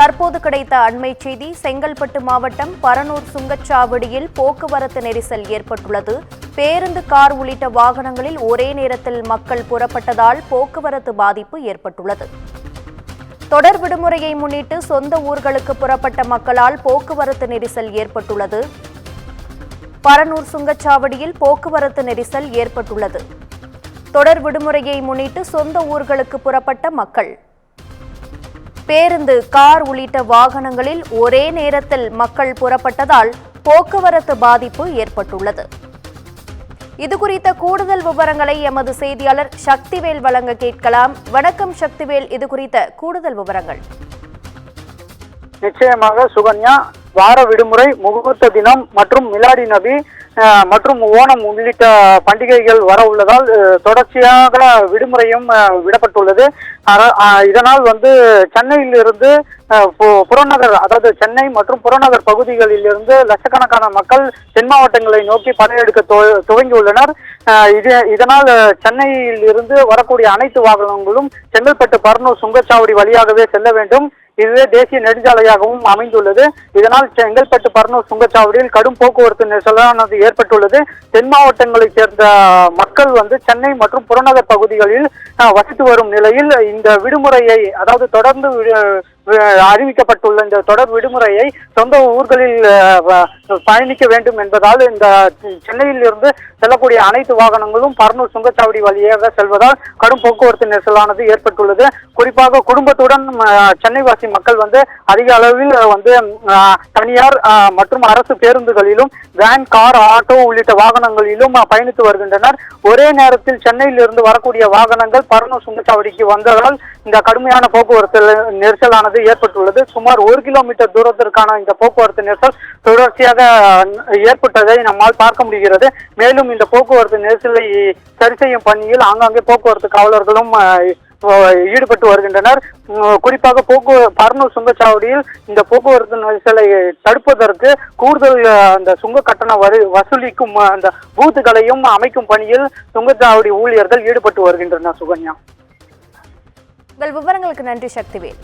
தற்போது கிடைத்த அண்மை செய்தி செங்கல்பட்டு மாவட்டம் பரனூர் சுங்கச்சாவடியில் போக்குவரத்து நெரிசல் ஏற்பட்டுள்ளது. பேருந்து கார் உள்ளிட்ட வாகனங்களில் ஒரே நேரத்தில் மக்கள் புறப்பட்டதால் போக்குவரத்து பாதிப்பு ஏற்பட்டுள்ளது. தொடர் விடுமுறையை முன்னிட்டு சொந்த ஊர்களுக்கு புறப்பட்ட மக்களால் போக்குவரத்து நெரிசல் ஏற்பட்டுள்ளது. பரனூர் சுங்கச்சாவடியில் போக்குவரத்து நெரிசல் ஏற்பட்டுள்ளது. தொடர் விடுமுறையை முன்னிட்டு சொந்த ஊர்களுக்கு புறப்பட்ட மக்கள் பேருந்து கார் உள்ளிட்ட வாகனங்களில் ஒரே நேரத்தில் மக்கள் புறப்பட்டதால் போக்குவரத்து பாதிப்பு ஏற்பட்டுள்ளது. இதுகுறித்த கூடுதல் விவரங்களை எமது செய்தியாளர் சக்திவேல் வழங்க கேட்கலாம். வணக்கம் சக்திவேல் இது குறித்த கூடுதல் விவரங்கள். நிச்சயமாக சுகன்யா வார விடுமுறை முகூர்த்த தினம் மற்றும் மிலாடி நபி மற்றும் ஓணம் உள்ளிட்ட பண்டிகைகள் வர உள்ளதால் தொடர்ச்சியாக விடுமுறையும் விடப்பட்டுள்ளது. இதனால் வந்து சென்னையில் இருந்து பு- புறநகர் அதாவது சென்னை மற்றும் புறநகர் பகுதிகளில் இருந்து லட்சக்கணக்கான மக்கள் தென் மாவட்டங்களை நோக்கி படையெடுக்க துவங்கியுள்ளனர். இது இதனால் சென்னையில் இருந்து வரக்கூடிய அனைத்து வாகனங்களும் செங்கல்பட்டு பர்னூர் சுங்கச்சாவடி வழியாகவே செல்ல வேண்டும். இதுவே தேசிய நெடுஞ்சாலையாகவும் அமைந்துள்ளது. இதனால் செங்கல்பட்டு பர்னூர் சுங்கச்சாவடியில் கடும் போக்குவரத்து நெரிசலானது ஏற்பட்டுள்ளது. தென் மாவட்டங்களைச் சேர்ந்த மக்கள் வந்து சென்னை மற்றும் புறநகர் பகுதிகளில் வசித்து வரும் நிலையில் இந்த விடுமுறையை அதாவது தொடர்ந்து வி- அறிவிக்கப்பட்டுள்ள இந்த தொடர் விடுமுறையை சொந்த ஊர்களில் பயணிக்க வேண்டும் என்பதால் இந்த சென்னையில் இருந்து செல்லக்கூடிய அனைத்து வாகனங்களும் பர்னூர் சுங்கச்சாவடி வழியாக செல்வதால் கடும் போக்குவரத்து நெரிசலானது ஏற்பட்டுள்ளது. குறிப்பாக குடும்பத்துடன் சென்னைவாசி சென்னை வாசி மக்கள் வந்து அதிக அளவில் வந்து தனியார் மற்றும் அரசு பேருந்துகளிலும் வேன் கார் ஆட்டோ உள்ளிட்ட வாகனங்களிலும் பயணித்து வருகின்றனர். ஒரே நேரத்தில் சென்னையில் இருந்து வரக்கூடிய வாகனங்கள் பர்னூர் சுங்கச்சாவடிக்கு வந்ததால் இந்த கடுமையான போக்குவரத்து நெரிசலானது ஏற்பட்டுள்ளது. சுமார் ஒரு கிலோமீட்டர் தூரத்திற்கான இந்த போக்குவரத்து நெரிசல் தொடர்ச்சியாக ஏற்பட்டதை நம்மால் பார்க்க முடிகிறது. மேலும் இந்த போக்குவரத்து நெரிசலை சரி செய்யும் பணியில் ஆங்காங்கே போக்குவரத்து காவலர்களும் ஈடுபட்டு வருகின்றனர். குறிப்பாக போக்கு பர்னூர் சுங்கச்சாவடியில் இந்த போக்குவரத்து நெரிசலை தடுப்பதற்கு கூடுதல் அந்த சுங்க கட்டண வரி வசூலிக்கும் அந்த பூத்துகளையும் அமைக்கும் பணியில் சுங்கச்சாவடி ஊழியர்கள் ஈடுபட்டு வருகின்றனர் சுகன்யா. உங்கள் விவரங்களுக்கு நன்றி சக்திவேல்.